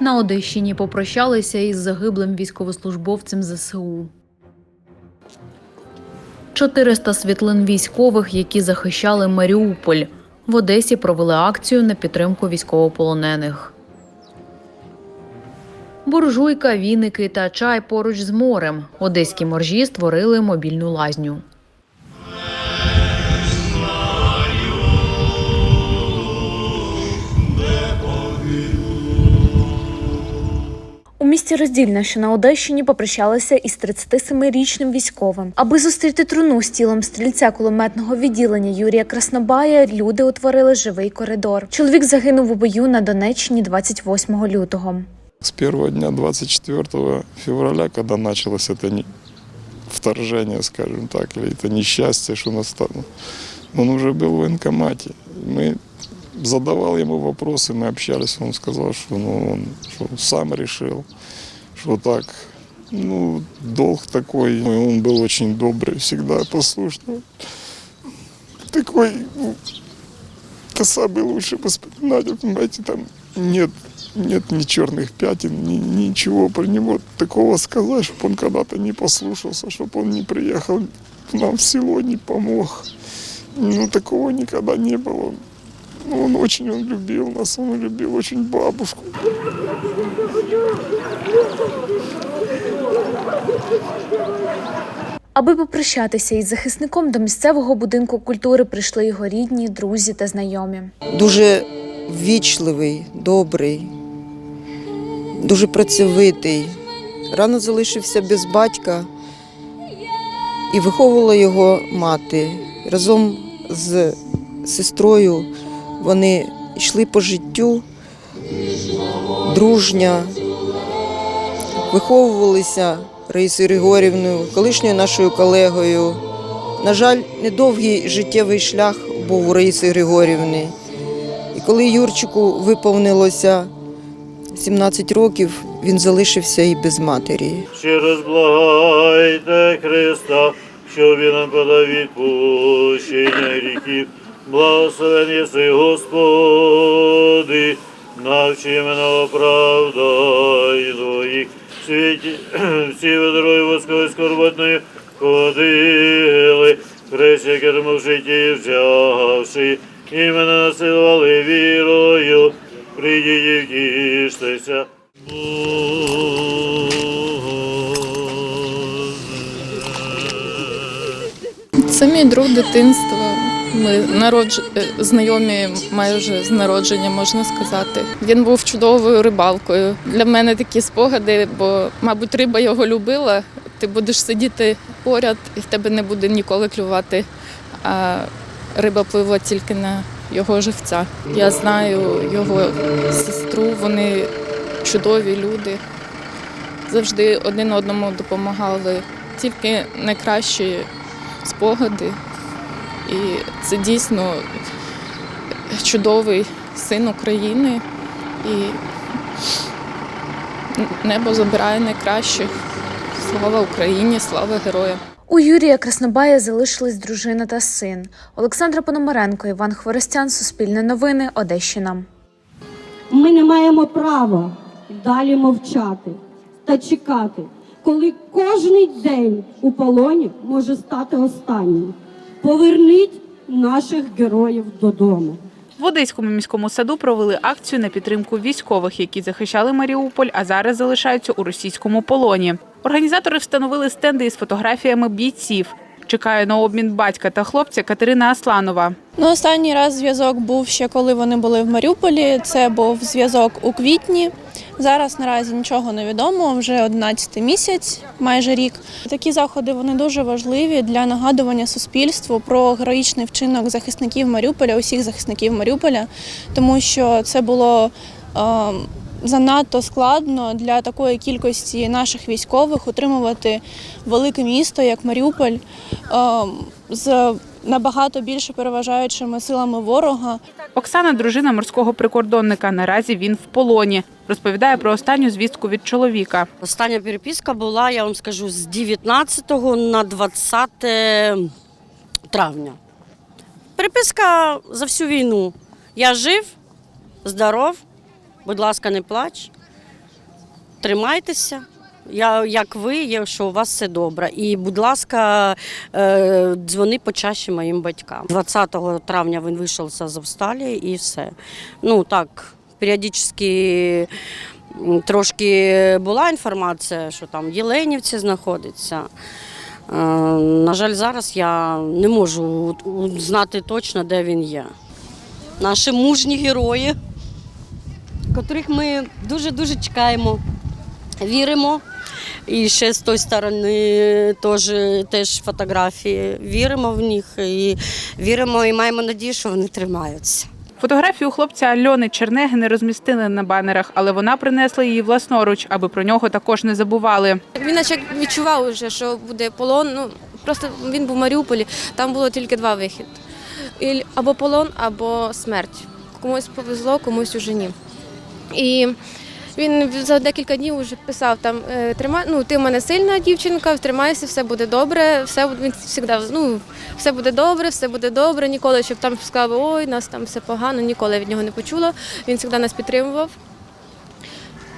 На Одещині попрощалися із загиблим військовослужбовцем ЗСУ. 400 світлин військових, які захищали Маріуполь. В Одесі провели акцію на підтримку військовополонених. Буржуйка, віники та чай поруч з морем. Одеські моржі створили мобільну лазню. місті Роздільне, що на Одещині, попрощалися із 37-річним військовим. Аби зустріти труну з тілом стрільця кулеметного відділення Юрія Краснобая, люди утворили живий коридор. Чоловік загинув у бою на Донеччині 28 лютого. С первого дня 24 февраля, когда началось это не- вторжение, скажем так, или это несчастье, что настало, он уже был в военкомате. Мы задавал ему вопросы, мы общались, он сказал, что, ну, он что сам решил, что так, ну, долг такой. И Он был очень добрый, всегда послушный. Такой, ну, это самый лучший воспоминание, понимаете, там нет, нет ни черных пятен, ни, ничего про него такого сказать, чтобы он когда-то не послушался, чтобы он не приехал к нам в село, не помог. Ну, такого никогда не было. Ну, он очень он любил нас, он любил очень бабушку. Аби попрощатися із захисником до місцевого будинку культури прийшли його рідні, друзі та знайомі. дуже ввічливий, добрий, дуже працьовитий. Рано залишився без батька і виховувала його мати. Разом з сестрою вони йшли по життю дружня, виховувалися Раїсою Григорівною, колишньою нашою колегою. На жаль, недовгий життєвий шлях був у Раїси Григорівни. І коли Юрчику виповнилося 17 років, він залишився і без матері. Ще розблагайте Христа, що він нам подав відпущення гріхів. Благословен єси Господи, навчи мене оправдай твоїх світі, всі ведрою восковою скорботною ходили, хрест, яке в житті взявши, і мене насилували вірою, прийдіть і втіштеся. Це мій друг дитинства. Ми народж... е, знайомі майже з народження, можна сказати. Він був чудовою рибалкою. Для мене такі спогади, бо, мабуть, риба його любила. Ти будеш сидіти поряд, і в тебе не буде ніколи клювати. А риба пливла тільки на його живця. Я знаю його сестру, вони чудові люди. Завжди один одному допомагали. Тільки найкращі спогади. І це дійсно чудовий син України. І небо забирає найкращих. Слава Україні, слава героям! У Юрія Краснобая залишились дружина та син. Олександра Пономаренко, Іван Хворостян, Суспільне новини, Одещина. Ми не маємо права далі мовчати та чекати, коли кожний день у полоні може стати останнім. Поверніть наших героїв додому. В Одеському міському саду провели акцію на підтримку військових, які захищали Маріуполь, а зараз залишаються у російському полоні. Організатори встановили стенди із фотографіями бійців. Чекає на обмін батька та хлопця Катерина Асланова. Ну, останній раз зв'язок був ще коли вони були в Маріуполі. Це був зв'язок у квітні. Зараз наразі нічого не відомо, вже 11 місяць, майже рік. Такі заходи вони дуже важливі для нагадування суспільству про героїчний вчинок захисників Маріуполя, усіх захисників Маріуполя, тому що це було. Занадто складно для такої кількості наших військових утримувати велике місто, як Маріуполь, е, з набагато більше переважаючими силами ворога. Оксана, дружина морського прикордонника. Наразі він в полоні. Розповідає про останню звістку від чоловіка. Остання переписка була, я вам скажу, з 19 на 20 травня. Переписка за всю війну. Я жив, здоров, будь ласка, не плач. тримайтеся. Я як ви, якщо у вас все добре. І, будь ласка, е, дзвони почаще моїм батькам. 20 травня він вийшов з Азовсталі і все. Ну так, періодично трошки була інформація, що там Єленівці знаходиться. Е, На жаль, зараз я не можу знати точно, де він є. Наші мужні герої, котрих ми дуже-дуже чекаємо, віримо. І ще з тої сторони теж, теж фотографії. Віримо в них і віримо і маємо надію, що вони тримаються. Фотографію хлопця Альони Чернеги не розмістили на банерах, але вона принесла її власноруч, аби про нього також не забували. Він наче відчував уже, що буде полон. Ну просто він був в Маріуполі, там було тільки два вихід: або полон, або смерть. Комусь повезло, комусь уже ні. І він за декілька днів вже писав там е, тримай, ну ти в мене сильна дівчинка, тримайся, все буде добре. Все він завжди, ну все буде добре, все буде добре. Ніколи щоб там сказав, ой, нас там все погано, ніколи від нього не почула. Він завжди нас підтримував.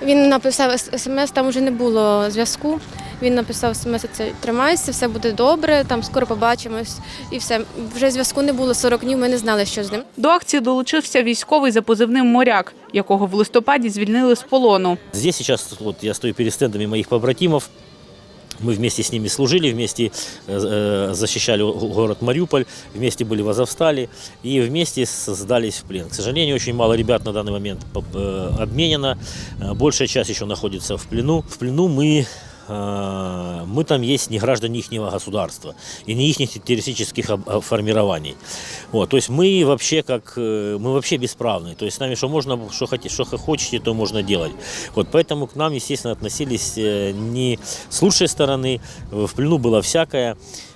Він написав смс, там вже не було зв'язку. Він написав смс, це тримайся, все буде добре, там скоро побачимось і все. Вже зв'язку не було 40 днів, ми не знали, що з ним. До акції долучився військовий за позивним моряк, якого в листопаді звільнили з полону. Здесь сейчас вот я стою перед стендами моїх побратимов. Мы вместе с ними служили, вместе э, э, защищали го- город Мариуполь, вместе были в Азовстале и вместе с- сдались в плен. К сожалению, очень мало ребят на данный момент поп- э, обменено. Э, Большая часть еще находится в плену. В плену мы э, мы там есть не граждане их государства и не их террористических об- об- формирований. Вот, то есть мы вообще как э, мы вообще бесправны. То есть с нами что можно, что хотите, что хочете, то можно делать. Вот поэтому к нам, естественно, относились э, не с лучшей стороны. В плену было всякое,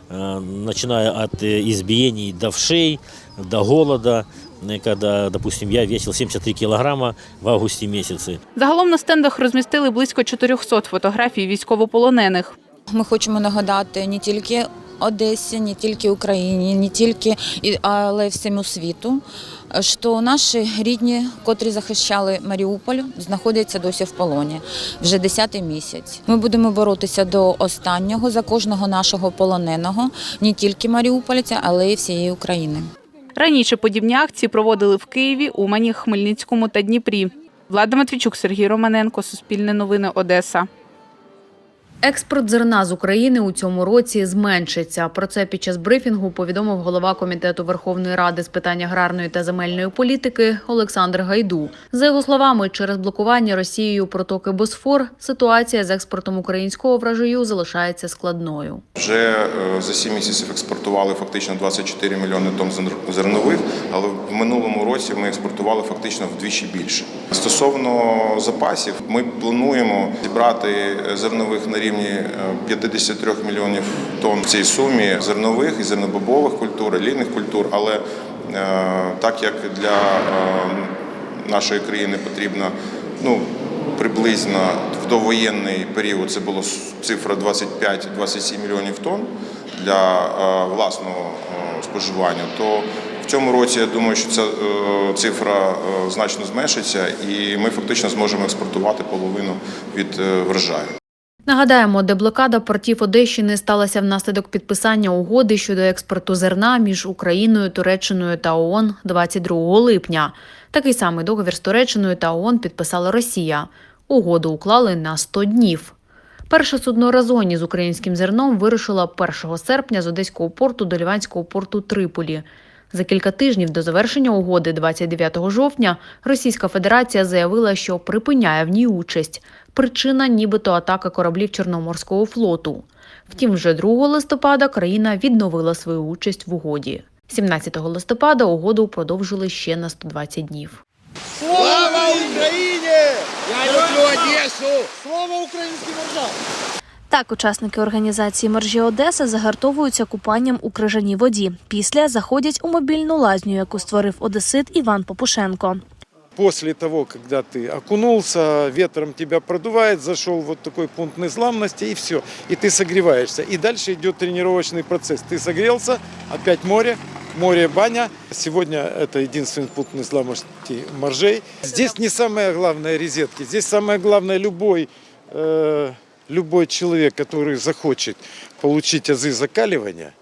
э, начиная от э, избиений до вшей, до голода. Э, Когда, допустим, я весил 73 килограмма в августе месяце. Загалом на стендах розмістили близько 400 фотографій військовополонених. Ми хочемо нагадати не тільки Одесі, не тільки Україні, не тільки але й всьому світу, що наші рідні, котрі захищали Маріуполь, знаходяться досі в полоні вже 10-й місяць. Ми будемо боротися до останнього за кожного нашого полоненого, не тільки маріупольця, але й всієї України. Раніше подібні акції проводили в Києві, Умані, Хмельницькому та Дніпрі. Влада Матвійчук, Сергій Романенко, Суспільне новини, Одеса. Експорт зерна з України у цьому році зменшиться. Про це під час брифінгу повідомив голова комітету Верховної Ради з питань аграрної та земельної політики Олександр Гайду. За його словами, через блокування Росією протоки Босфор ситуація з експортом українського врожаю залишається складною. Вже е, за 7 місяців експортували фактично 24 мільйони тонн зернових, але в минулому році ми експортували фактично вдвічі більше. Стосовно запасів, ми плануємо зібрати е, зернових на рівні е, 53 мільйонів тонн в цій сумі зернових і зернобобових культур, олійних культур, але е, так як для е, нашої країни потрібно ну, приблизно в довоєнний період це була цифра 25-27 мільйонів тонн для е, власного е, споживання, то в цьому році я думаю, що ця е, цифра е, значно зменшиться, і ми фактично зможемо експортувати половину від е, врожаю. Нагадаємо, деблокада портів Одещини сталася внаслідок підписання угоди щодо експорту зерна між Україною, Туреччиною та ООН 22 липня. Такий самий договір з Туреччиною та ООН підписала Росія. Угоду уклали на 100 днів. Перше судно Разоні з українським зерном вирушило 1 серпня з одеського порту до ліванського порту Триполі. За кілька тижнів до завершення угоди, 29 жовтня, Російська Федерація заявила, що припиняє в ній участь. Причина нібито атака кораблів Чорноморського флоту. Втім, вже 2 листопада країна відновила свою участь в угоді. 17 листопада угоду продовжили ще на 120 днів. Слава Україні! Я люблю Одесу! Слава українським моржам! Так, учасники організації Моржі Одеса загартовуються купанням у крижаній воді. Після заходять у мобільну лазню, яку створив одесит Іван Попушенко. После того, когда ты окунулся, ветром тебя продувает, зашел вот такой пункт незламности и все, и ты согреваешься. И дальше идет тренировочный процесс. Ты согрелся, опять море, море, баня. Сегодня это единственный пункт незламности моржей. Здесь не самое главное резетки, здесь самое главное любой э, любой человек, который захочет получить азы закаливания,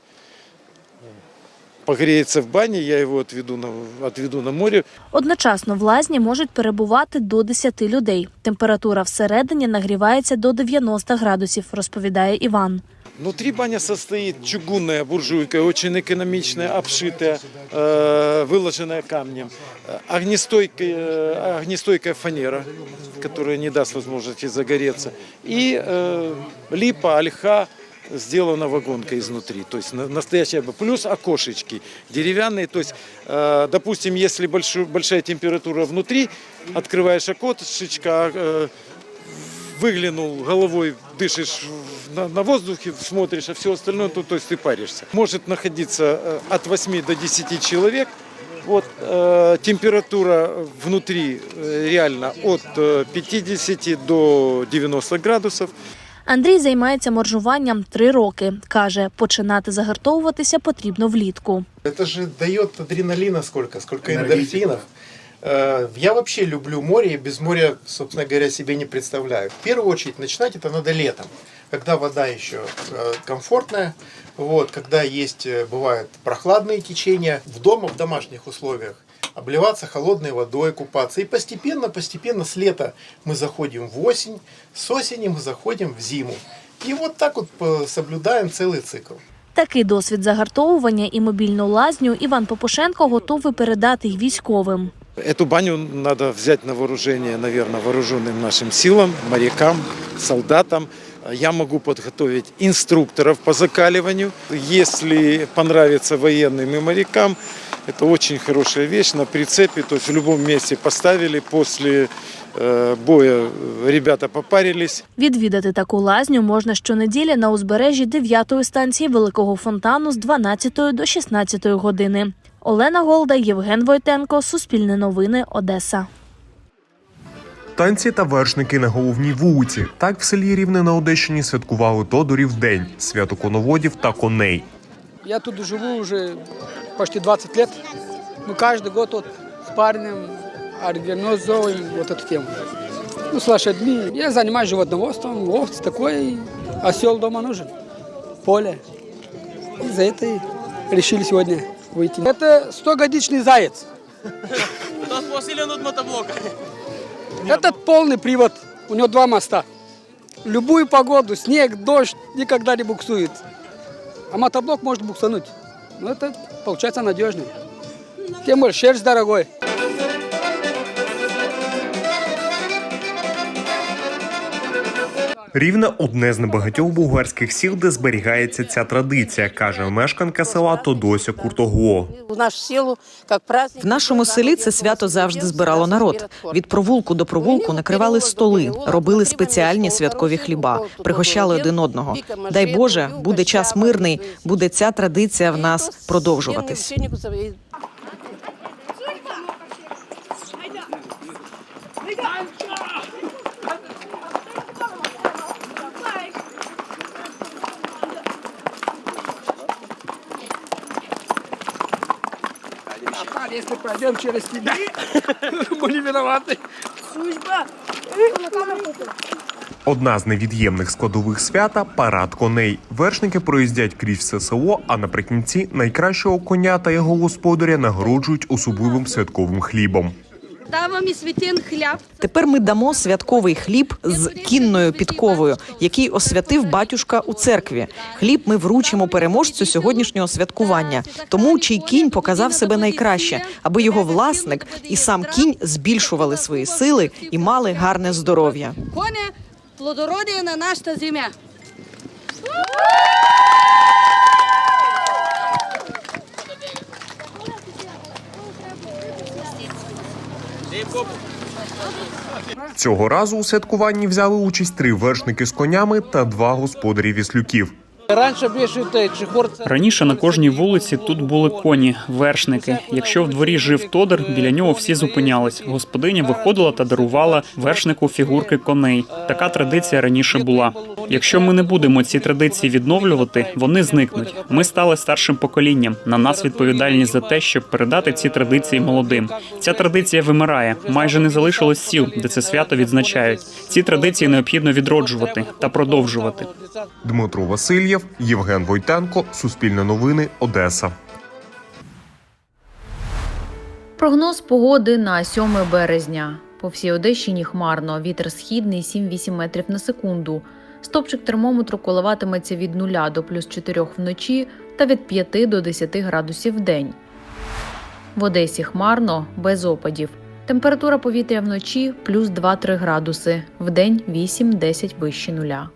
погреется в бане, я его отведу на, отведу на море, Одночасно в лазні можуть перебувати до 10 людей. Температура всередині нагрівається до 90 градусів, розповідає Іван. Внутри баня состоит чугунная буржуйка, очень экономичная, обшитая, э, выложенная камнем. Э, Огнестойкая, э, огнестойкая фанера, которая не даст возможности загореться. И э, липа, ольха, Сделана вагонка изнутри. То есть на- настоящая, плюс окошечки деревянные. То есть, э, допустим, если большой, большая температура внутри, открываешь окошечко, э, выглянул головой, дышишь на, на воздухе, смотришь, а все остальное, то, то есть ты паришься. Может находиться э, от 8 до 10 человек. Вот э, температура внутри реально от э, 50 до 90 градусов. Андрій займається моржуванням три роки. Каже, починати загартовуватися потрібно влітку. Это же дает адреналина сколько, сколько эндорфинов. Э, Я вообще люблю море и без моря, собственно говоря, себе не представляю. В первую очередь начинать это надо летом, когда вода еще э, комфортная, вот, когда есть, э, бывают прохладные течения, в дома, в домашних условиях, обливаться холодной водой, купаться. И постепенно, постепенно с лета мы заходим в осень, с осени мы заходим в зиму. И вот так вот э, соблюдаем целый цикл. Такий досвід загартовування і мобільну лазню Іван Попушенко готовий передати й військовим. Эту баню надо взять на вооружение, наверное, вооруженным нашим силам, морякам, солдатам. Я могу подготовить инструкторов по закаливанию. Если понравится военным и морякам, это очень хорошая вещь на прицепе, то есть в любом месте поставили, после э, боя ребята попарились. Відвідати таку лазню можна щонеділі на узбережжі 9-ї станції Великого фонтану з 12 до 16 години. Олена Голда, Євген Войтенко, Суспільне новини, Одеса. Танці та вершники на головній вулиці. Так в селі Рівне на Одещині святкували Тодорів день, свято коноводів та коней. Я тут живу уже почти 20 лет. Мы каждый год вот с парнем организовываем вот эту тему. Ну, с лошадьми. Я занимаюсь животноводством, овцы такой, осел дома нужен, поле. И за это и решили сегодня выйти. Это 100-годичный заяц. Это полный привод. У него два моста. Любую погоду, снег, дождь, никогда не буксует. А мотоблок может буксануть. Но это получается надежнее. Тем более шерсть дорогой. Рівне одне з небагатьох болгарських сіл, де зберігається ця традиція, каже мешканка села Тодося праздник. В нашому селі це свято завжди збирало народ. Від провулку до провулку накривали столи, робили спеціальні святкові хліба, пригощали один одного. Дай Боже, буде час мирний, буде ця традиція в нас продовжуватись. Если пройдем через тебя, мы не виноваты. Одна з невід'ємних складових свята парад коней. Вершники проїздять крізь все село, а наприкінці найкращого коня та його господаря нагороджують особливим святковим хлібом. Давами світин хляб. Тепер ми дамо святковий хліб з кінною підковою, який освятив батюшка у церкві. Хліб ми вручимо переможцю сьогоднішнього святкування. Тому чий кінь показав себе найкраще, аби його власник і сам кінь збільшували свої сили і мали гарне здоров'я. Коня плодородие на наша земля. Цього разу у святкуванні взяли участь три вершники з конями та два господарі віслюків. Раніше на кожній вулиці тут були коні, вершники. Якщо в дворі жив тодер, біля нього всі зупинялись. Господиня виходила та дарувала вершнику фігурки коней. Така традиція раніше була. Якщо ми не будемо ці традиції відновлювати, вони зникнуть. Ми стали старшим поколінням. На нас відповідальність за те, щоб передати ці традиції молодим. Ця традиція вимирає. Майже не залишилось сіл, де це свято відзначають. Ці традиції необхідно відроджувати та продовжувати. Дмитро Васильєв, Євген Войтенко, Суспільне новини, Одеса. Прогноз погоди на 7 березня. По всій Одещині хмарно. Вітер східний 7-8 метрів на секунду. Стопчик термометру коливатиметься від 0 до плюс 4 вночі та від 5 до 10 градусів в день. В Одесі хмарно, без опадів. Температура повітря вночі плюс 2-3 градуси, вдень 8-10 вище нуля.